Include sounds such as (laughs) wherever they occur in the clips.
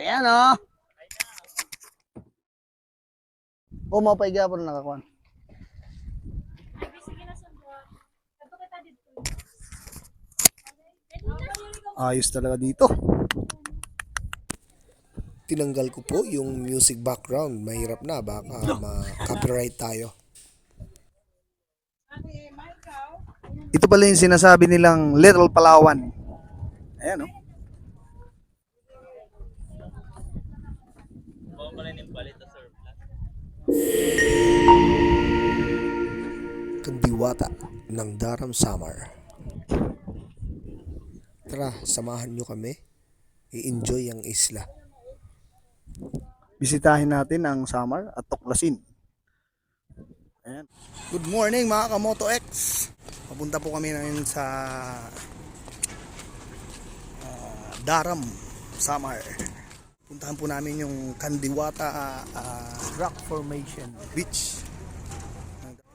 Ayan o. O, mapay gapon nakakuan. Ayos talaga dito. Tinanggal ko po yung music background. Mahirap na, baka ma-copyright tayo. Ito pala yung sinasabi nilang Little Palawan. Ayan o. Kandiwata ng Daram Summer. Tara, samahan nyo kami. I-enjoy ang isla. Bisitahin natin ang Samar at tuklasin. Ayan. Good morning mga Kamoto X. Papunta po kami ngayon sa ah, Daram, Samar. Puntahan po namin yung Kandiwata ah, Rock Formation Beach.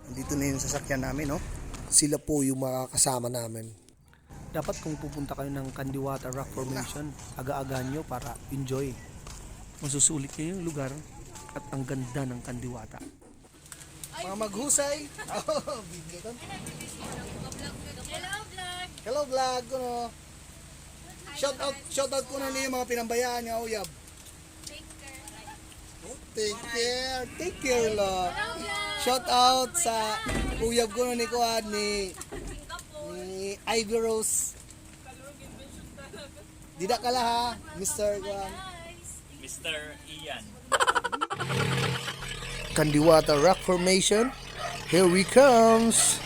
Nandito na yung sasakyan namin, no? Sila po yung makakasama namin. dapat kung pupunta kayo ng Kandiwata Rock Formation, aga-aga nyo para enjoy. Masusulit kayo yung lugar at ang ganda ng Kandiwata. Mga maghusay. (laughs) Oh, video. Hello, vlog! Hello vlog ko no. Shout out shout out ko na niyo mga pinambayaan nga uyab. Take care. Take care lo. Shout out sa uyab ko na ni Kuan ni ni Ivy Rose. Dida ka ha, Mr. Kuan. Mr. Ian. Kandiwata Rock Formation. Here we comes.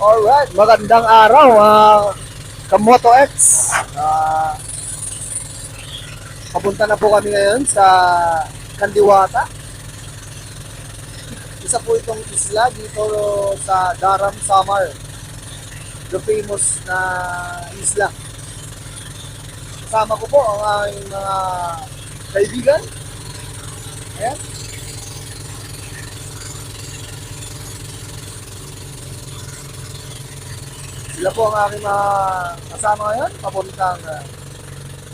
Alright, magandang araw uh, Kamoto X. Ah, papunta na po kami ngayon sa Kandiwata. Isa po itong isla dito sa Daram, Samar. The famous na isla. Kasama ko po ang aking mga kaibigan. Ayan. Sila po ang aking mga kasama ngayon, papuntang uh,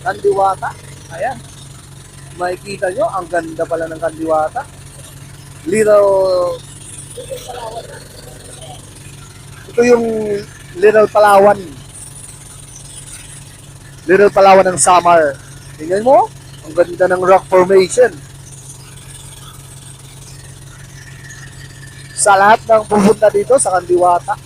Kandiwata. Ayan. Makikita nyo, ang ganda pala ng Kandiwata. Little... Ito yung Little Palawan. Little Palawan ng Samar. Tingnan mo, ang ganda ng rock formation. Sa lahat ng pupunta dito sa Kandiwata,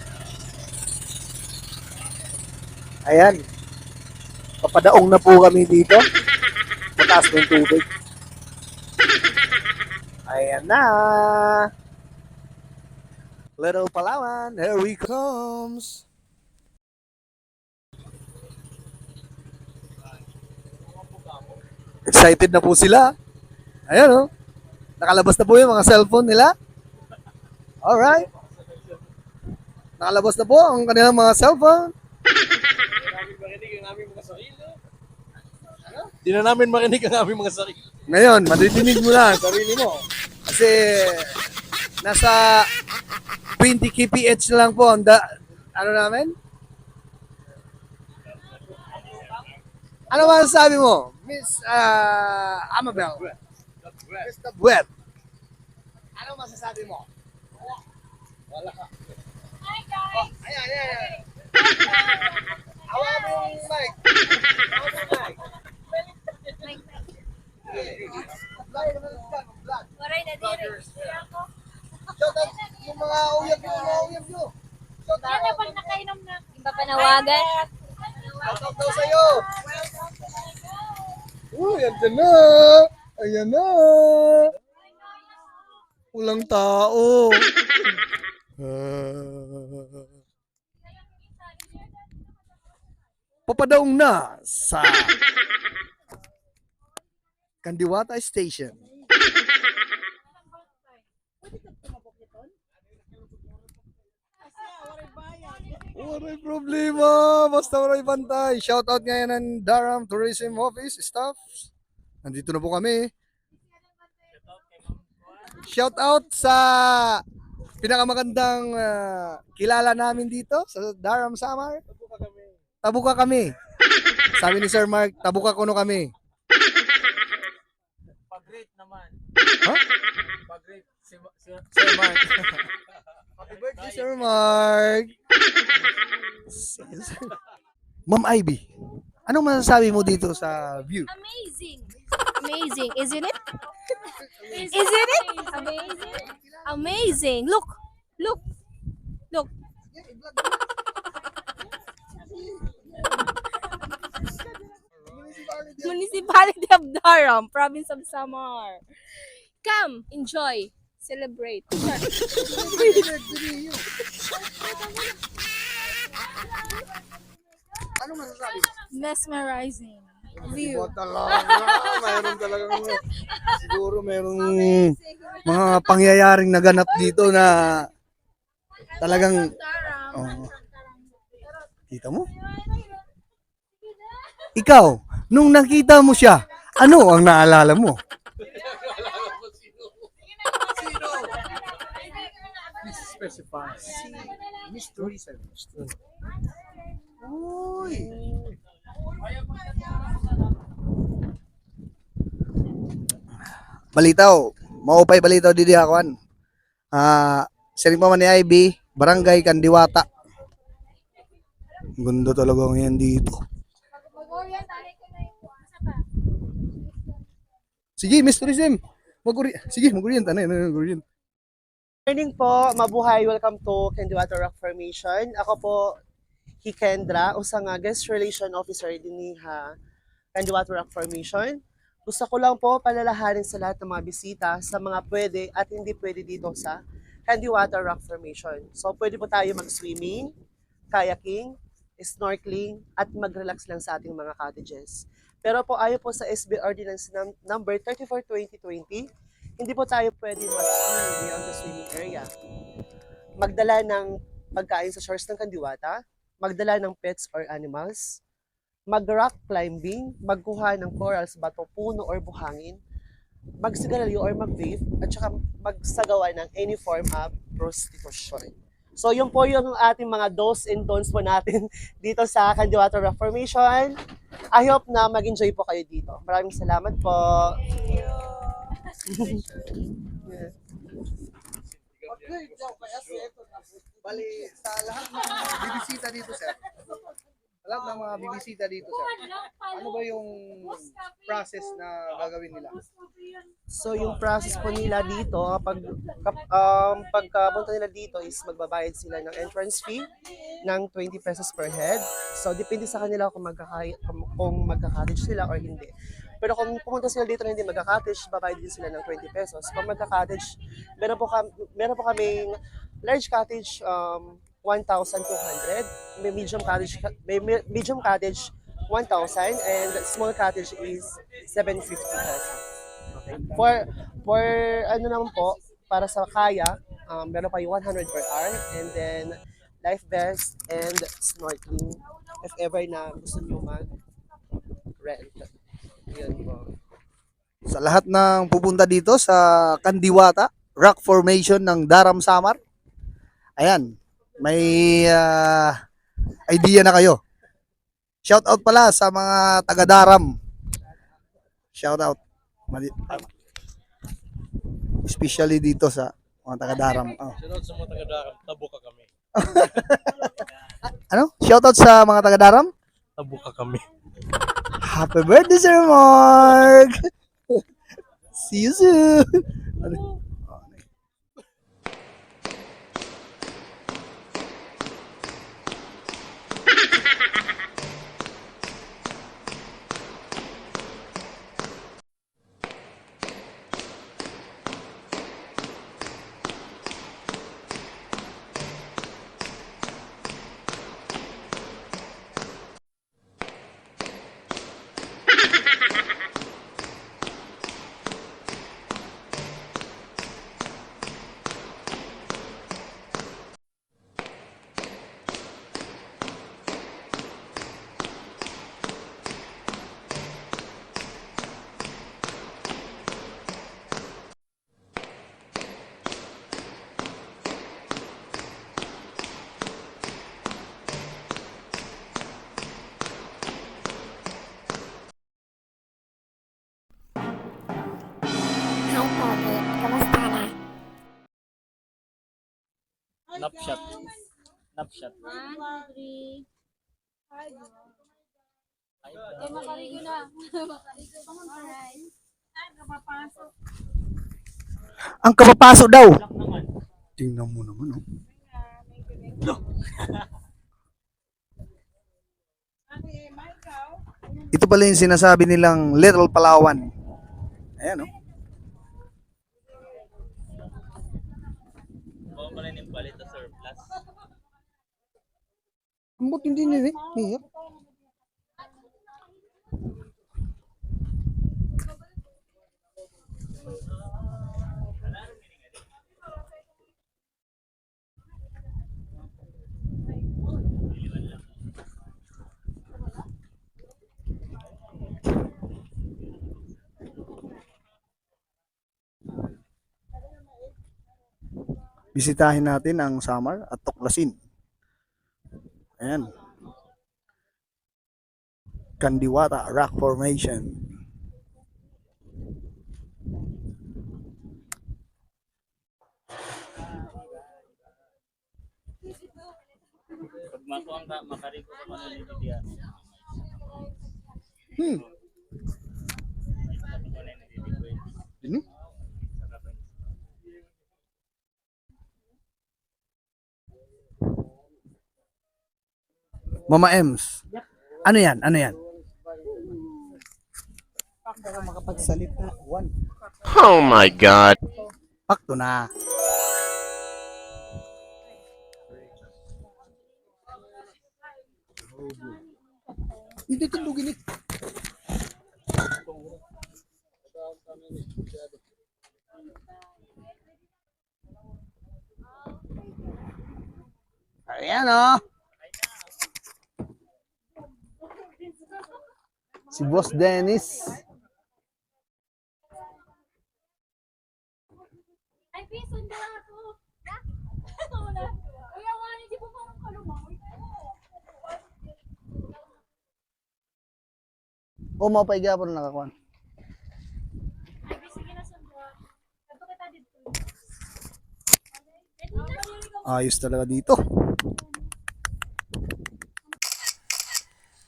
Ayan. Papadaong na po kami dito. Mataas ng tubig. Ayan na. Little Palawan, here we comes. Excited na po sila. Ayan oh. Nakalabas na po yung mga cellphone nila. Alright. Nakalabas na po ang kanilang mga cellphone. Di na namin marinig ang aming mga sarili. Ngayon, maririnig mo na ang sarili mo. Kasi nasa 20 kph na lang po ang da, ano namin? Ano ba sabi mo? Miss uh, Amabel? Miss the Web. Ano masasabi mo? Wala ka. Hi, guys! Oh, ayan, ayan, ayan. Hawa mo yung mic. Hawa mo yung mic. Waray na. Ako. Shout out yung mga uyab nyo, mga uyab nyo. Shout Yan na out. pag nakainom na. Yung ba panawagan? Shout out daw sa'yo. Uy, andyan na. Ayan na. Walang tao. (laughs) papadaong na sa Kandiwata Station. Waray problema, basta waray bantay. Shoutout ngayon ng Durham Tourism Office staff. Nandito na po kami. Shoutout sa pinakamagandang ah, kilala namin dito sa Durham Samar. Tabuka kami. Sabi ni Sir Mark, tabuka kuno kami. Pag-rate naman. Ha? Pag-rate si, si, si Mark. Happy birthday, Sir Mark! Ma'am Ivy, anong masasabi mo dito sa view? Amazing. Amazing, isn't it? Isn't it? Amazing. Amazing. Look. Look. Look. Municipality of Durham, Province of Samar. Come, enjoy, celebrate. Anong masasabi? Mesmerizing view. Mayroon talagang siguro mayroong mga pangyayaring naganap dito na talagang oh, kita mo? Ikaw, nung nakita mo siya, ano ang naalala mo? Specify. Mystery Uy. Balitaw, maupay balitaw didi akuan. Ah, siring pa man ni IB, Barangay Kandiwata. Gundo talaga ngayon dito. Sige, Mr. Rizem. Maguri. Sige, maguriyan tanay, maguriyan. Morning po, mabuhay. Welcome to Candiwater Rock Formation. Ako po, Hikendra, usa nga guest relation officer din ha Candiwater Rock Formation. Gusto ko lang po palalahanin sa lahat ng mga bisita sa mga pwede at hindi pwede dito sa Candiwater Rock Formation. So pwede po tayo mag-swimming, kayaking, snorkeling, at mag-relax lang sa ating mga cottages. Pero po ayo po sa SB Ordinance num- number 34-2020, hindi po tayo pwede mag-swim beyond the swimming area. Magdala ng pagkain sa shores ng Kandiwata, magdala ng pets or animals, mag-rock climbing, magkuha ng corals, bato, puno or buhangin, magsigarilyo or mag-vape, at saka magsagawa ng any form of prostitution. So yun po yung ating mga do's and don'ts po natin (laughs) dito sa Candiwato Rock Formation. I hope na mag-enjoy po kayo dito. Maraming salamat po. (laughs) Bali, sa lahat ng bibisita dito, sir. Lahat ng mga bibisita dito, sir. Ano ba yung process na gagawin nila? So yung process po nila dito, pag kap- um, pagkapunta nila dito is magbabayad sila ng entrance fee ng 20 pesos per head. So depende sa kanila kung magkaka kung, magka-cottage sila or hindi. Pero kung pumunta sila dito na hindi magka-cottage, babayad din sila ng 20 pesos. Kung magka-cottage, meron po kami meron po kaming large cottage um 1,200, may medium cottage may me- medium cottage 1,000 and small cottage is 750 pesos. Okay. For for ano naman po, para sa kaya, um, meron pa yung 100 per hour and then life vest and snorkeling if ever na gusto niyo mag rent. Yun po. Sa lahat ng pupunta dito sa Kandiwata, rock formation ng Daram Samar. Ayan, may ah, idea na kayo. Shout out pala sa mga taga Daram. Shout out. Especially dito sa mga taga Daram. Oh. Sunod sa mga taga-daram, tabo ka kami. (laughs) Ano? Shout out sa mga taga Daram. Tabo ka kami. Happy birthday, Sir Mark! (laughs) See you soon! Snapshot. Snapshot. One, two, three. Eh, makarigo na. (laughs) Makarigo. Alright. Ang kapapasok daw. Tingnan mo naman, oh. (laughs) Ito pala yung sinasabi nilang Little Palawan. Ayan, oh. Baka pala yung balit na surplus. Ambot hindi ni Niya. Bisitahin natin ang Samar at tuklasin. Ayan. Kandiwata Rock Formation. Pag makuha ka, makariko ka man ni Lydia. Hmm. Mama Ems. Ano yan? Ano yan? makapagsalita. One. Oh my god. Pakto na. Hindi tindugin eh. Ayan oh. Si Boss Dennis. (laughs) Po. O igapon nakakuan. Ay, sige na dito. Ayos talaga dito.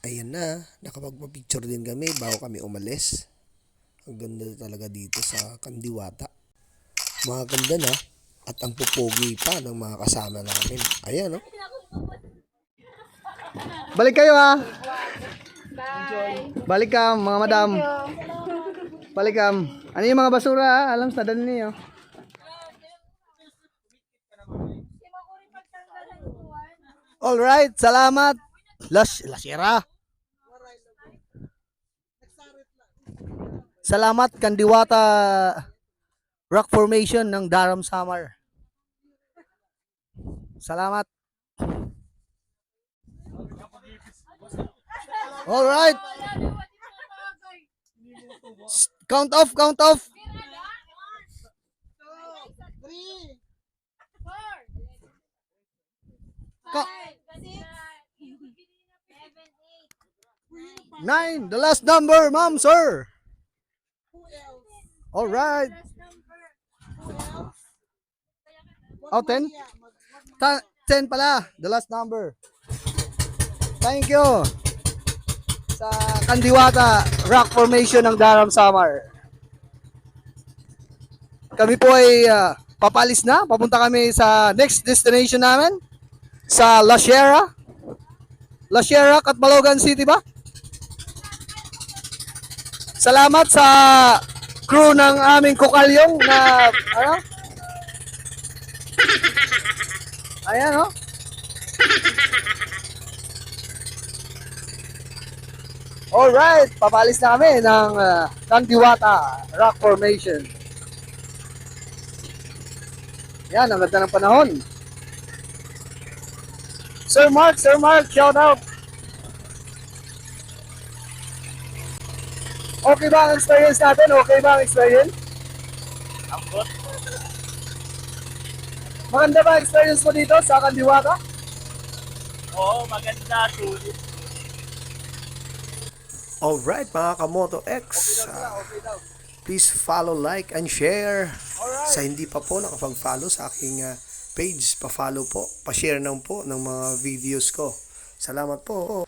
Ayan na, nakapagpa-picture din kami bago kami umalis. Ang ganda talaga dito sa Kandiwata. Mga ganda na at ang pupogi pa ng mga kasama namin. Ayan, oh. Balik kayo ha. Bye. Balik ka mga madam. Balik ka. Ano yung mga basura ha? Alam sa dali niyo. Alright, salamat. Las Lasera. Salamat Kandiwata Rock Formation ng Daram Samar. Salamat. All right. Count off, count off. Ka- Nine, the last number, ma'am, sir. All right. Oh, ten? Ta- ten pala, the last number. Thank you sa Kandiwata Rock Formation ng Daram Samar. Kami po ay ah, papalis na. Papunta kami sa next destination namin sa La Sierra. La Sierra, Catbalogan City ba? Salamat sa crew ng aming kukalyong na ano? Ayan, oh. Alright, papalis na kami ng uh, Kandiwata Rock Formation. Yan, ang ganda ng panahon. Sir Mark, Sir Mark, shout out. Okay ba ang experience natin? Okay ba ang experience? Ambot. Maganda ba ang experience mo dito sa Kandiwata? Oo, maganda. Sulit. Alright, mga Kamoto X. please follow, like, and share. Sa hindi pa po nakapag-follow sa aking ah, page. Pa-follow po, pa-share naman po ng mga videos ko. Salamat po.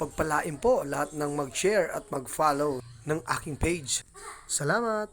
Pagpalain po lahat ng mag-share at mag-follow ng aking page. Salamat!